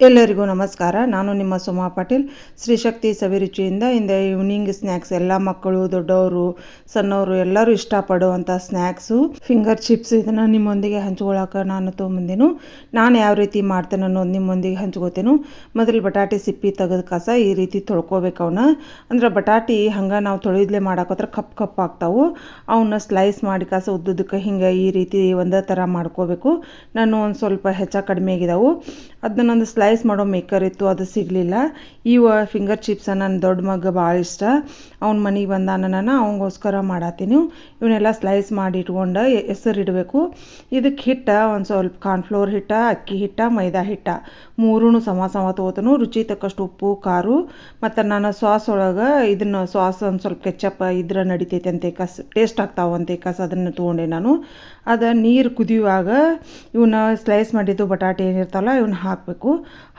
ಎಲ್ಲರಿಗೂ ನಮಸ್ಕಾರ. ನಾನು ನಿಮ್ಮ ಸುಮಾ ಪಾಟೀಲ್. ಶ್ರೀಶಕ್ತಿ ಸವಿರುಚಿಯಿಂದ ಇಂದ ಈವ್ನಿಂಗ್ ಸ್ನ್ಯಾಕ್ಸ್ ಎಲ್ಲ ಮಕ್ಕಳು, ದೊಡ್ಡವರು, ಸಣ್ಣವರು ಎಲ್ಲರೂ ಇಷ್ಟಪಡುವಂಥ ಸ್ನ್ಯಾಕ್ಸು ಫಿಂಗರ್ ಚಿಪ್ಸ್ ಇದನ್ನು ನಿಮ್ಮೊಂದಿಗೆ ಹಂಚ್ಕೊಳ್ಳೋಕೆ ನಾನು ತೊಗೊಂಬಂದೇನು. ನಾನು ಯಾವ ರೀತಿ ಮಾಡ್ತೇನೆ ಅನ್ನೋದು ನಿಮ್ಮೊಂದಿಗೆ ಹಂಚ್ಕೋತೇನು. ಮೊದಲು ಬಟಾಟೆ ಸಿಪ್ಪಿ ತೆಗೆದ ಕಸ ಈ ರೀತಿ ತೊಳ್ಕೊಬೇಕು ಅವನ್ನ ಅಂದ್ರೆ ಬಟಾಟಿ ಹಂಗೆ ನಾವು ತೊಳೆದ್ಲೆ ಮಾಡಾಕೋತ್ರ ಕಪ್ ಕಪ್ ಆಗ್ತಾವು. ಅವನ್ನ ಸ್ಲೈಸ್ ಮಾಡಿ ಕಸ ಉದ್ದುದಕ್ಕೆ ಹಿಂಗೆ ಈ ರೀತಿ ಒಂದೇ ಥರ ಮಾಡ್ಕೋಬೇಕು. ನಾನು ಒಂದು ಸ್ವಲ್ಪ ಹೆಚ್ಚ ಕಡಿಮೆ ಆಗಿದಾವು. ಅದನ್ನ ನಂದು ಸ್ಲೈಸ್ ಮಾಡೋ ಮೇಕರ್ ಇತ್ತು, ಅದು ಸಿಗಲಿಲ್ಲ. ಈ ಫಿಂಗರ್ ಚಿಪ್ಸ ನನ್ನ ದೊಡ್ಡ ಮಗ ಭಾಳ ಇಷ್ಟ. ಅವ್ನ ಮನೆಗೆ ಬಂದಾನ ನಾನು ಅವಂಗೋಸ್ಕರ ಮಾಡತ್ತೀನಿ ಇವನ್ನೆಲ್ಲ ಸ್ಲೈಸ್ ಮಾಡಿ ಇಟ್ಕೊಂಡು ಹೆಸರು ಇಡಬೇಕು. ಇದಕ್ಕೆ ಹಿಟ್ಟ, ಒಂದು ಸ್ವಲ್ಪ ಕಾರ್ನ್ಫ್ಲೋರ್ ಹಿಟ್ಟ, ಅಕ್ಕಿ ಹಿಟ್ಟ, ಮೈದಾ ಹಿಟ್ಟ. ಮೂರೂ ಸಮ ಸಮ ತೊಗೋತನು ರುಚಿ ತಕ್ಕಷ್ಟು ಉಪ್ಪು, ಖಾರು, ಮತ್ತು ನಾನು ಸಾಸ್ ಒಳಗೆ ಇದನ್ನು ಸಾಸ್ ಒಂದು ಸ್ವಲ್ಪ ಕೆಚ್ಚಪ್ಪ ಇದ್ರೆ ನಡಿತೈತೆ ಅಂತ ಕಸ್ ಟೇಸ್ಟ್ ಆಗ್ತಾವಂತೆ ಕಸ ಅದನ್ನು ತೊಗೊಂಡೆ ನಾನು. ಅದು ನೀರು ಕುದಿಯುವಾಗ ಇವನ್ನ ಸ್ಲೈಸ್ ಮಾಡಿದ್ದು ಬಟಾಟೆ ಏನಿರ್ತಲ್ಲ ಇವನ್ನ ಹಾಕಬೇಕು.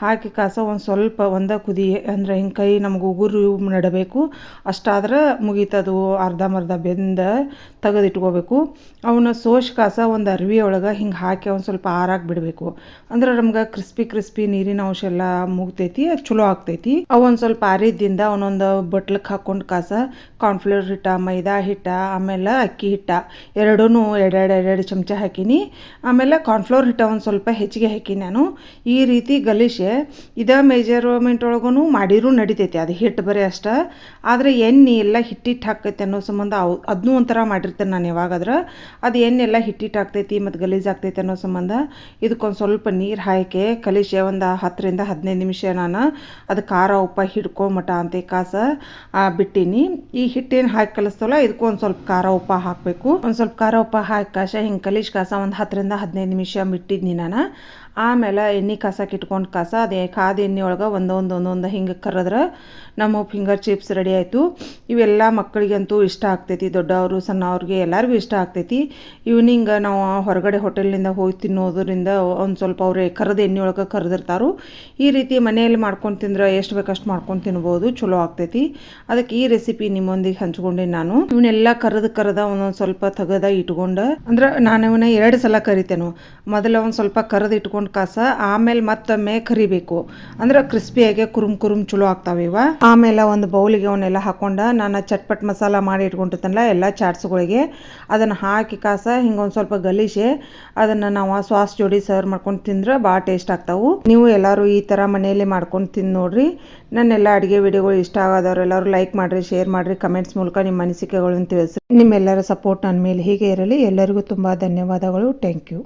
ಹಾಕಿ ಕಾಸ ಒಂದು ಸ್ವಲ್ಪ ಒಂದ ಕುದಿ, ಅಂದರೆ ಹಿಂಗೆ ಕೈ ನಮ್ಗೆ ಉಗುರು ನಡಬೇಕು. ಅಷ್ಟಾದ್ರೆ ಮುಗೀತದು ಅರ್ಧಂಬರ್ಧ ಬೆಂದ ತೆಗೆದಿಟ್ಕೋಬೇಕು. ಅವನ್ನ ಸೋಶ್ ಕಾಸ ಒಂದು ಅರ್ವಿ ಒಳಗೆ ಹಿಂಗೆ ಹಾಕಿ ಒಂದು ಸ್ವಲ್ಪ ಆರಾಗಿ ಬಿಡಬೇಕು. ಅಂದ್ರೆ ನಮ್ಗೆ ಕ್ರಿಸ್ಪಿ ಕ್ರಿಸ್ಪಿ ನೀರಿನ ಅಂಶ ಎಲ್ಲ ಮುಗ್ತೈತಿ ಅದು ಚಲೋ ಆಗ್ತೈತಿ. ಅವೊಂದು ಸ್ವಲ್ಪ ಆರಿದ್ದಿಂದ ಅವನೊಂದು ಬಟ್ಲಕ್ಕೆ ಹಾಕ್ಕೊಂಡು ಕಾಸ ಕಾರ್ನ್ಫ್ಲೋರ್ ಹಿಟ್ಟ, ಮೈದಾ ಹಿಟ್ಟ, ಆಮೇಲೆ ಅಕ್ಕಿ ಹಿಟ್ಟ ಎರಡೂ ಎರಡೆರಡು ಎರಡೆರಡು ಚಮಚ ಹಾಕಿನಿ. ಆಮೇಲೆ ಕಾರ್ನ್ಫ್ಲೋರ್ ಹಿಟ್ಟ ಒಂದು ಸ್ವಲ್ಪ ಹೆಚ್ಚಿಗೆ ಹಾಕಿ ನಾನು. ಈ ರೀತಿ ಗಲೀಶೆ ಇದೇ ಮೆಜರ್ಮೆಂಟ್ ಒಳಗೂ ಮಾಡಿರೂ ನಡಿತೈತಿ, ಅದು ಹಿಟ್ಟು ಬರೀ ಅಷ್ಟ. ಆದರೆ ಎಣ್ಣೆ ಎಲ್ಲ ಹಿಟ್ಟಿಟ್ಟು ಹಾಕೈತೆ ಅನ್ನೋ ಸಂಬಂಧ ಅವು ಅದನ್ನೂ ಒಂಥರ ಮಾಡಿರ್ತೇನೆ ನಾನು ಯಾವಾಗಾದ್ರೆ. ಅದು ಎಣ್ಣೆಲ್ಲ ಹಿಟ್ಟಿಟ್ಟು ಹಾಕ್ತೈತಿ ಮತ್ತು ಗಲೀಜು ಆಗ್ತೈತೆ ಅನ್ನೋ ಸಂಬಂಧ. ಇದಕ್ಕೊಂದು ಸ್ವಲ್ಪ ನೀರು ಹಾಕಿ ಕಲಿಸೆ ಒಂದು ಹತ್ತರಿಂದ ಹದಿನೈದು ನಿಮಿಷ ನಾನು ಅದು ಖಾರ, ಉಪ್ಪ ಹಿಡ್ಕೊಂಬಟ ಅಂತ ಕಾಸ ಬಿಟ್ಟೀನಿ. ಈ ಹಿಟ್ಟೇನು ಹಾಕಿ ಕಲಿಸ್ತಲ್ಲ ಇದಕ್ಕೂ ಒಂದು ಸ್ವಲ್ಪ ಖಾರ, ಉಪ್ಪ ಹಾಕಬೇಕು. ಒಂದು ಸ್ವಲ್ಪ ಖಾರ, ಉಪ್ಪ ಹಾಕಿ ಕಾಶ, ಹಿಂಗೆ ಕಲಿಸ್ ಕಾಸ ಒಂದು ಹತ್ತರಿಂದ ಹದಿನೈದು ನಿಮಿಷ ಬಿಟ್ಟಿದ್ನಿ ನಾನು. ಆಮೇಲೆ ಎಣ್ಣೆ ಕಸಕ್ಕೆ ಇಟ್ಕೊಂಡು ಕಸ, ಅದೇ ಕಾದ ಎಣ್ಣೆ ಒಳಗೆ ಒಂದೊಂದು ಒಂದೊಂದು ಹಿಂಗೆ ಕರೆದ್ರೆ ನಮ್ಮ ಫಿಂಗರ್ ಚಿಪ್ಸ್ ರೆಡಿ ಆಯಿತು. ಇವೆಲ್ಲ ಮಕ್ಕಳಿಗಂತೂ ಇಷ್ಟ ಆಗ್ತೈತಿ, ದೊಡ್ಡವರು ಸಣ್ಣವ್ರಿಗೆ ಎಲ್ಲರಿಗೂ ಇಷ್ಟ ಆಗ್ತೈತಿ. ಈವ್ನಿಂಗ್ ನಾವು ಹೊರಗಡೆ ಹೋಟೆಲ್ನಿಂದ ಹೋಗಿ ತಿನ್ನೋದ್ರಿಂದ ಒಂದು ಸ್ವಲ್ಪ ಅವ್ರೆ ಕರೆದ ಎಣ್ಣೆ ಒಳಗೆ ಕರೆದಿರ್ತಾರೋ. ಈ ರೀತಿ ಮನೆಯಲ್ಲಿ ಮಾಡ್ಕೊಂಡು ತಿಂದ್ರೆ ಎಷ್ಟು ಬೇಕಷ್ಟು ಮಾಡ್ಕೊಂಡು ತಿನ್ಬೋದು, ಚಲೋ ಆಗ್ತೈತಿ. ಅದಕ್ಕೆ ಈ ರೆಸಿಪಿ ನಿಮ್ಮೊಂದಿಗೆ ಹಂಚ್ಕೊಂಡೆ ನಾನು. ಇವನ್ನೆಲ್ಲ ಕರೆದು ಕರೆದ ಒಂದೊಂದು ಸ್ವಲ್ಪ ತೆಗೆದ ಇಟ್ಕೊಂಡು, ಅಂದ್ರೆ ನಾನು ಇವನ್ನ ಎರಡು ಸಲ ಕರಿತೇನೆ. ಮೊದಲು ಒಂದು ಸ್ವಲ್ಪ ಕರೆದು ಇಟ್ಕೊಂಡು ಕಾಸ, ಆಮೇಲೆ ಮತ್ತೊಮ್ಮೆ ಕರಿಬೇಕು. ಅಂದ್ರೆ ಕ್ರಿಸ್ಪಿಯಾಗಿ ಕುರುಮ್ ಕುರುಮ್ ಚಲೋ ಆಗ್ತಾವ ಇವ. ಆಮೇಲೆ ಒಂದು ಬೌಲಿಗೆ ಅವನ್ನೆಲ್ಲ ಹಾಕೊಂಡ ನಾನು ಚಟ್ಪಟ್ ಮಸಾಲ ಮಾಡಿ ಇಟ್ಕೊಂಡಿರ್ತೇನಲ್ಲ ಎಲ್ಲ ಚಾಟ್ಸ್ಗಳಿಗೆ, ಅದನ್ನು ಹಾಕಿ ಕಾಸ ಹಿಂಗೊಂದು ಸ್ವಲ್ಪ ಗಲೀಶೆ ಅದನ್ನು ನಾವು ಸಾಸ್ ಜೋಡಿ ಸರ್ವ್ ಮಾಡ್ಕೊಂಡು ತಿಂದ್ರೆ ಭಾಳ ಟೇಸ್ಟ್ ಆಗ್ತಾವು. ನೀವು ಎಲ್ಲರೂ ಈ ಥರ ಮನೆಯಲ್ಲಿ ಮಾಡ್ಕೊಂಡು ತಿಂದು ನೋಡ್ರಿ. ನನ್ನೆಲ್ಲ ಅಡುಗೆ ವಿಡಿಯೋಗಳು ಇಷ್ಟ ಆಗೋದವ್ರು ಎಲ್ಲರೂ ಲೈಕ್ ಮಾಡಿರಿ ಶೇರ್ ಮಾಡಿರಿ ಕಮೆಂಟ್ಸ್ ಮೂಲಕ ನಿಮ್ಮ ಅನಿಸಿಕೆಗಳನ್ನು ತಿಳಿಸ್ರಿ. ನಿಮ್ಮೆಲ್ಲರ ಸಪೋರ್ಟ್ ನನ್ನ ಮೇಲೆ ಹೀಗೆ ಇರಲಿ. ಎಲ್ಲರಿಗೂ ತುಂಬ ಧನ್ಯವಾದಗಳು. Thank you